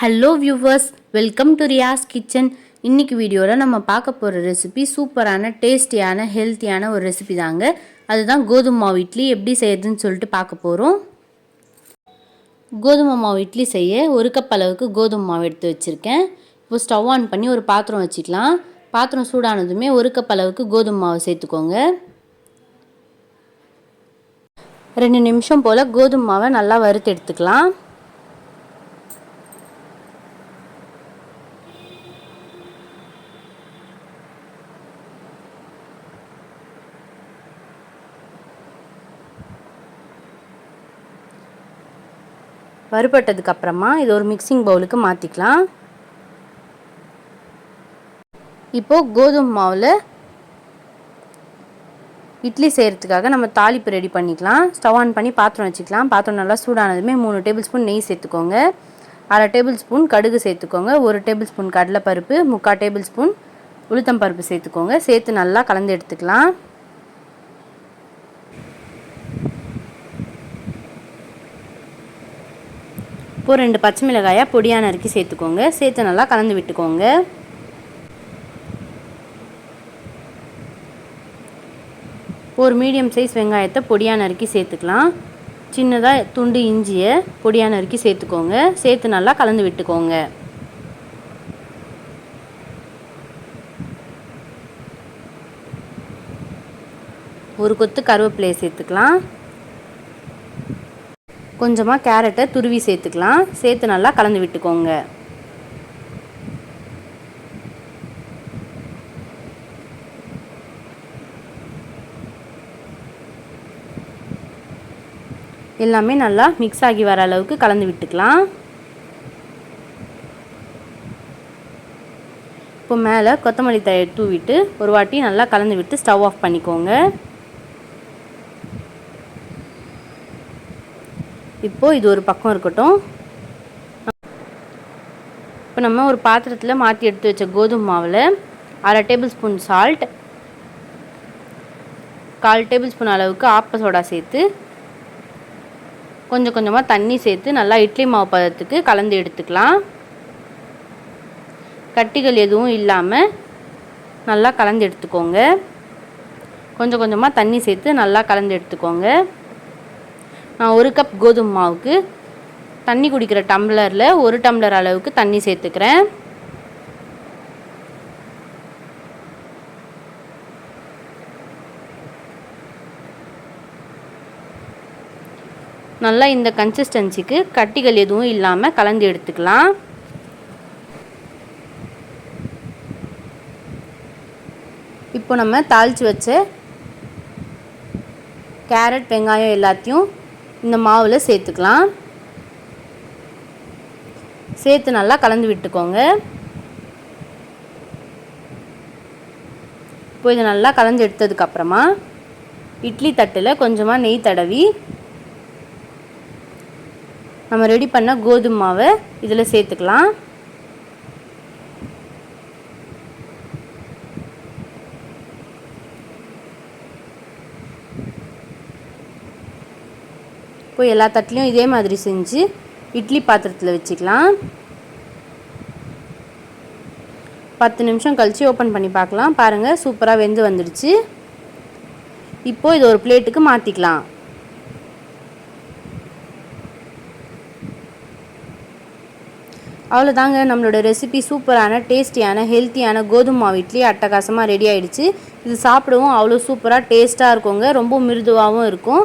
Hello viewers welcome to Riyaz kitchen இன்னைக்கு வீடியோவில் நம்ம பார்க்க போகிற ரெசிபி சூப்பரான டேஸ்டியான ஹெல்த்தியான ஒரு ரெசிபி தாங்க. அதுதான் கோதுமை மாவு இட்லி எப்படி செய்யறதுன்னு சொல்லிட்டு பார்க்க போகிறோம் கோதுமை மாவு இட்லி செய்ய ஒரு கப் அளவுக்கு கோதுமை மாவு எடுத்து வச்சுருக்கேன். இப்போ ஸ்டவ் ஆன் பண்ணி ஒரு பாத்திரம் வச்சுக்கலாம். பாத்திரம் சூடானதுமே ஒரு கப் அளவுக்கு கோதுமை மாவு சேர்த்துக்கோங்க. ரெண்டு நிமிஷம் போல் கோதுமை மாவை நல்லா வறுத்து எடுத்துக்கலாம். வறுபட்டதுக்கு அப்புறமா இது ஒரு மிக்சிங் பவுலுக்கு மாற்றிக்கலாம் இப்போது கோதுமை மாவில் இட்லி செய்கிறதுக்காக நம்ம தாளிப்பு ரெடி பண்ணிக்கலாம். ஸ்டவ் ஆன் பண்ணி பாத்திரம் வச்சுக்கலாம். பாத்திரம் நல்லா சூடானதுமே மூணு டேபிள் ஸ்பூன் நெய் சேர்த்துக்கோங்க. அரை டேபிள் ஸ்பூன் கடுகு சேர்த்துக்கோங்க. ஒரு டேபிள் ஸ்பூன் கடலைப்பருப்பு முக்கால் டேபிள் ஸ்பூன் உளுத்தம் பருப்பு சேர்த்துக்கோங்க. சேர்த்து நல்லா கலந்து எடுத்துக்கலாம். இப்போது ரெண்டு பச்சை மிளகாயாக பொடியான நறுக்கி சேர்த்துக்கோங்க. சேர்த்து நல்லா கலந்து விட்டுக்கோங்க. ஒரு மீடியம் சைஸ் வெங்காயத்தை பொடியாக நறுக்கி சேர்த்துக்கலாம். சின்னதாக துண்டு இஞ்சியை பொடியாக நறுக்கி சேர்த்துக்கோங்க. சேர்த்து நல்லா கலந்து விட்டுக்கோங்க. ஒரு கொத்து கருவேப்பிலையை சேர்த்துக்கலாம். கொஞ்சமாக கேரட்டை துருவி சேர்த்துக்கலாம். சேர்த்து நல்லா கலந்து விட்டுக்கோங்க. எல்லாமே நல்லா மிக்ஸ் ஆகி வர அளவுக்கு கலந்து விட்டுக்கலாம். இப்போ மேலே கொத்தமல்லி தழையை தூவிட்டு ஒரு வாட்டி நல்லா கலந்து விட்டு ஸ்டவ் ஆஃப் பண்ணிக்கோங்க. இப்போது இது ஒரு பக்கம் இருக்கட்டும். இப்போ நம்ம ஒரு பாத்திரத்தில் மாற்றி எடுத்து வச்ச கோதுமை மாவில் அரை டேபிள் ஸ்பூன் சால்ட் கால் டேபிள் ஸ்பூன் அளவுக்கு ஆப்ப சோடா சேர்த்து கொஞ்சம் கொஞ்சமாக தண்ணி சேர்த்து நல்லா இட்லி மாவு பதத்துக்கு கலந்து எடுத்துக்கலாம். கட்டிகள் எதுவும் இல்லாமல் நல்லா கலந்து எடுத்துக்கோங்க. கொஞ்சம் கொஞ்சமாக தண்ணி சேர்த்து நல்லா கலந்து எடுத்துக்கோங்க. ஒரு கப் கோதுமை மாவுக்கு தண்ணி குடிக்கிற டம்ளரில் ஒரு டம்ளர் அளவுக்கு தண்ணி சேர்த்துக்கிறேன். நல்லா இந்த கன்சிஸ்டன்சிக்கு கட்டிகள் எதுவும் இல்லாமல் கலந்து எடுத்துக்கலாம். இப்போ நம்ம தாளித்து வச்ச கேரட் வெங்காயம் எல்லாத்தையும் இந்த மாவில் சேர்த்துக்கலாம். சேர்த்து நல்லா கலந்து விட்டுக்கோங்க. இப்போ இதை நல்லா கலந்து எடுத்ததுக்கப்புறமா இட்லி தட்டில் கொஞ்சமாக நெய் தடவி நம்ம ரெடி பண்ண கோதுமை மாவை இதில் சேர்த்துக்கலாம். இப்போ எல்லா தட்டிலையும் இதே மாதிரி செஞ்சு இட்லி பாத்திரத்தில் வச்சுக்கலாம். பத்து நிமிஷம் கழித்து ஓப்பன் பண்ணி பார்க்கலாம். பாருங்கள் சூப்பராக வெந்து வந்துடுச்சு. இப்போது இது ஒரு பிளேட்டுக்கு மாற்றிக்கலாம் அவ்வளோதாங்க நம்மளோட ரெசிபி சூப்பரான டேஸ்டியான ஹெல்த்தியான கோதுமை மாவு இட்லி அட்டகாசமாக ரெடி ஆகிடுச்சு இது சாப்பிடவும் அவ்வளோ சூப்பராக டேஸ்ட்டாக இருக்குங்க. ரொம்ப மிருதுவாகவும் இருக்கும்.